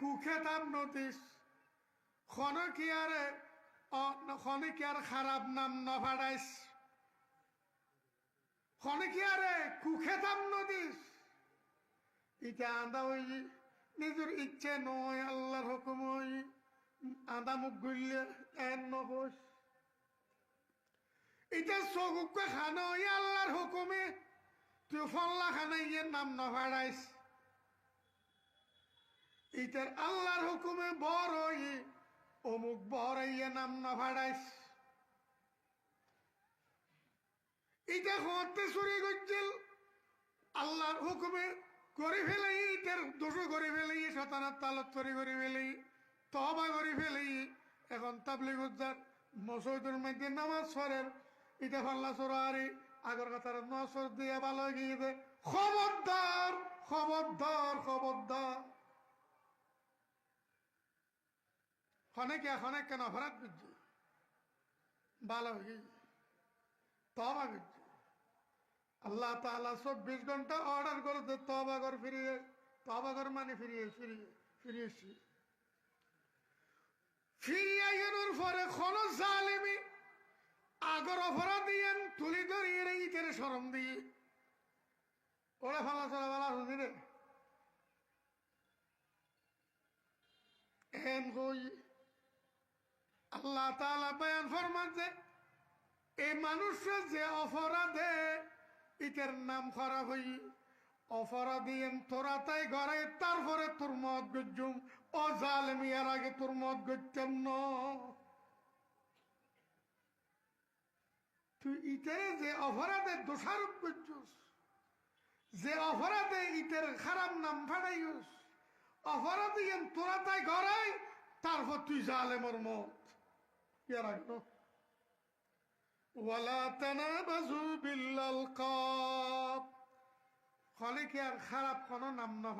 কুখেতাম নতিস খনে কি আরে খনে কি আর খারাপ নাম নভাড়াইস খনে কি আরে কুখেতাম নদিস ইটা আন্দা ওই নিজের ইচ্ছে নয়, আল্লাহর হুকুম ওই আদা মুখ গুললে এন নবস এটা চকুকে খানা আল্লাহর হুকুমে, তুই ফল্লা খানা ইয়ে নাম নভাড়াইস ইটার আল্লাহর হুকুমে ওই অমুক ইয়ে নাম নভাড়াইস এটা হতে চুরি করছিল, আল্লাহর হুকুমে করে ফেলে, ইটার দোষও করে ফেলে শতানার তালত চুরি করে ফেলে তবা করে ফেলে। এখন তাবলিগ উদ্দার মসজিদের মধ্যে নামাজ সরের ইটা ফাল্লা চোরারি আগর কথার নসর দিয়ে ভালো গিয়ে খবরদার খবরদার খবরদার। খনেকে খনেক কেন? অপরাধ করছে ভালো তবা করছে। আল্লাহ তাআলা চব্বিশ ঘণ্টা অর্ডার করতে তবা কর ফিরিয়ে তবা কর মানে ফিরিয়ে ফিরিয়ে ফিরিয়েছি ফিরিয়ে এর পরে কোন জালিমি আগর অপরাধ দিয়ে তুলি ধরিয়ে রে ইতের সরম দিয়ে। ওরা ফালা চলা বেলা শুনি রে এন হই আল্লাহ তাআলা বয়ান ফরমান যে এই যে অপরাধে নাম খারাপ হই, অপরাধী তোরা তাই ঘরে, তারপরে তোর মত গজ্জুম, ও জালেমিয়ার আগে তোর মত গজ্জাম ন। তুই ইটের যে অপরাধে দোষারোপ করছিস, যে অপরাধে ইটের খারাপ নাম ফাড়াইস অপরাধী তোরা তাই তারপর তুই জালেমর মত ইয়ার আগে ন? ওয়ালা তানাবাজু বিল্লালকাব খলে কি আর খারাপ কোনো নাম না